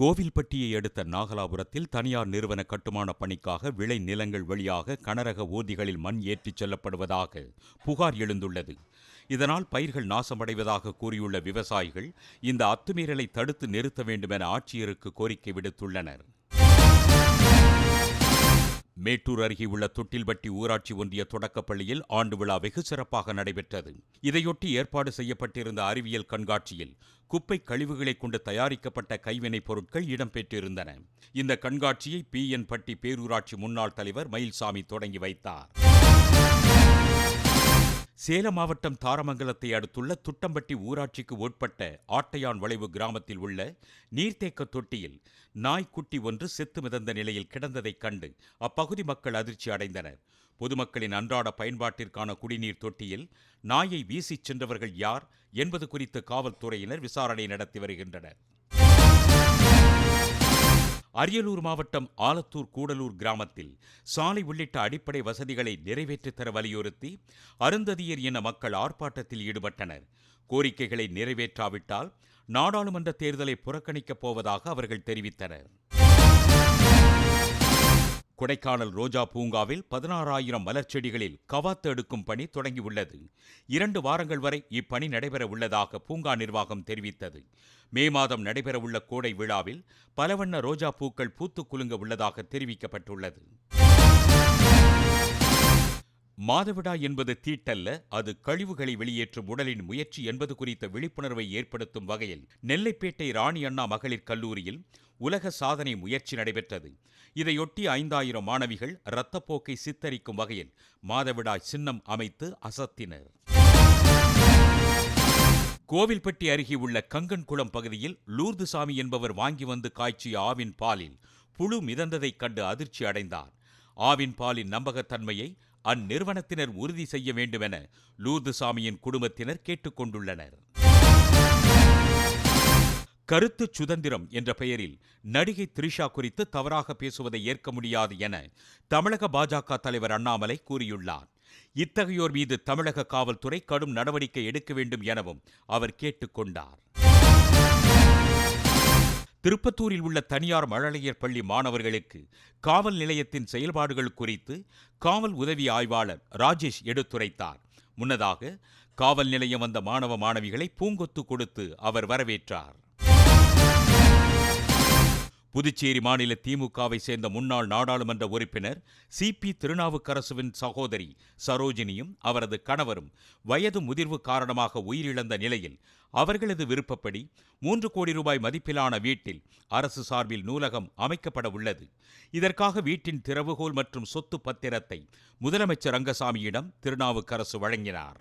கோவில்பட்டியை அடுத்த நாகலாபுரத்தில் தனியார் நிறுவன கட்டுமான பணிக்காக விளை நிலங்கள் வழியாக கனரக ஊதிகளில் மண் ஏற்றிச் செல்லப்படுவதாக புகார் எழுந்துள்ளது. இதனால் பயிர்கள் நாசமடைவதாக கூறியுள்ள விவசாயிகள் இந்த அத்துமீறலை தடுத்து நிறுத்த வேண்டும் என ஆட்சியருக்கு கோரிக்கை விடுத்துள்ளனர். மேட்டூர் அருகே உள்ள தொட்டில்பட்டி ஊராட்சி ஒன்றிய தொடக்கப்பள்ளியில் ஆண்டு விழா வெகு சிறப்பாக நடைபெற்றது. இதையொட்டி ஏற்பாடு செய்யப்பட்டிருந்த அறிவியல் கண்காட்சியில் குப்பை கழிவுகளை கொண்டு தயாரிக்கப்பட்ட கைவினைப் பொருட்கள் இடம்பெற்றிருந்தன இந்த கண்காட்சியை பி. என். பட்டி பேரூராட்சி முன்னாள் தலைவர் மயில்சாமி தொடங்கி வைத்தார். சேலம் மாவட்டம் தாரமங்கலத்தை அடுத்துள்ள துட்டம்பட்டி ஊராட்சிக்கு உட்பட்ட ஆட்டையான் வளைவு கிராமத்தில் உள்ள நீர்த்தேக்க தொட்டியில் நாய்க்குட்டி ஒன்று செத்து மிதந்த நிலையில் கிடந்ததைக் கண்டு அப்பகுதி மக்கள் அதிர்ச்சி அடைந்தனர். பொதுமக்களின் அன்றாட பயன்பாட்டிற்கான குடிநீர் தொட்டியில் நாயை வீசிச் சென்றவர்கள் யார் என்பது குறித்து காவல்துறையினர் விசாரணை நடத்தி வருகின்றனர். அரியலூர் மாவட்டம் ஆலத்தூர் கூடலூர் கிராமத்தில் சாலை உள்ளிட்ட அடிப்படை வசதிகளை நிறைவேற்றித் தர வலியுறுத்தி அருந்ததியர் என மக்கள் ஆர்ப்பாட்டத்தில் ஈடுபட்டனர். கோரிக்கைகளை நிறைவேற்றாவிட்டால் நாடாளுமன்ற தேர்தலை புறக்கணிக்கப் போவதாக அவர்கள் தெரிவித்தனர். கொடைக்கானல் ரோஜா பூங்காவில் பதினாறாயிரம் மலர்ச்செடிகளில் கவாத்து எடுக்கும் பணி தொடங்கியுள்ளது. இரண்டு வாரங்கள் வரை இப்பணி நடைபெற உள்ளதாக பூங்கா நிர்வாகம் தெரிவித்தது. மே மாதம் நடைபெறவுள்ள கோடை விழாவில் பலவண்ண ரோஜா பூக்கள் பூத்து குலுங்க உள்ளதாக தெரிவிக்கப்பட்டுள்ளது. மாதவிடா என்பது தீட்டல்ல அது கழிவுகளை வெளியேற்றும் உடலின் முயற்சி என்பது குறித்த விழிப்புணர்வை ஏற்படுத்தும் வகையில் நெல்லைப்பேட்டை ராணி அண்ணா மகளிர் கல்லூரியில் உலக சாதனை முயற்சி நடைபெற்றது. இதையொட்டி ஐந்தாயிரம் மாணவிகள் இரத்தப்போக்கை சித்தரிக்கும் வகையில் மாதவிடாய் சின்னம் அமைத்து அசத்தினர். கோவில்பட்டி அருகே உள்ள கங்கன்குளம் பகுதியில் லூர்துசாமி என்பவர் வாங்கி வந்து காய்ச்சிய ஆவின் பாலில் புழு மிதந்ததைக் கண்டு அதிர்ச்சி அடைந்தார். ஆவின் பாலின் நம்பகத்தன்மையை அந்நிறுவனத்தினர் உறுதி செய்ய வேண்டுமென லூர்துசாமியின் குடும்பத்தினர் கேட்டுக்கொண்டுள்ளனர் கருத்து சுதந்திரம் என்ற பெயரில் நடிகை த்ரிஷா குறித்து தவறாக பேசுவதை ஏற்க முடியாது என தமிழக பாஜக தலைவர் அண்ணாமலை கூறியுள்ளார். இத்தகையோர் மீது தமிழக காவல்துறை கடும் நடவடிக்கை எடுக்க வேண்டும் எனவும் அவர் கேட்டுக்கொண்டார் திருப்பத்தூரில் உள்ள தனியார் மழலையர் பள்ளி மாணவர்களுக்கு காவல் நிலையத்தின் செயல்பாடுகள் குறித்து காவல் உதவி ஆய்வாளர் ராஜேஷ் எடுத்துரைத்தார். முன்னதாக காவல் நிலையம் வந்த மாணவ மாணவிகளை பூங்கொத்து கொடுத்து அவர் வரவேற்றார். புதுச்சேரி மாநில திமுகவை சேர்ந்த முன்னாள் நாடாளுமன்ற உறுப்பினர் சி பி திருநாவுக்கரசுவின் சகோதரி சரோஜினியும் அவரது கணவரும் வயது முதிர்வு காரணமாக உயிரிழந்த நிலையில் அவர்களது விருப்பப்படி மூன்று கோடி ரூபாய் மதிப்பிலான வீட்டில் அரசு சார்பில் நூலகம் அமைக்கப்பட உள்ளது. இதற்காக வீட்டின் திறவுகோல் மற்றும் சொத்து பத்திரத்தை முதலமைச்சர் ரங்கசாமியிடம் திருநாவுக்கரசு வழங்கினார்.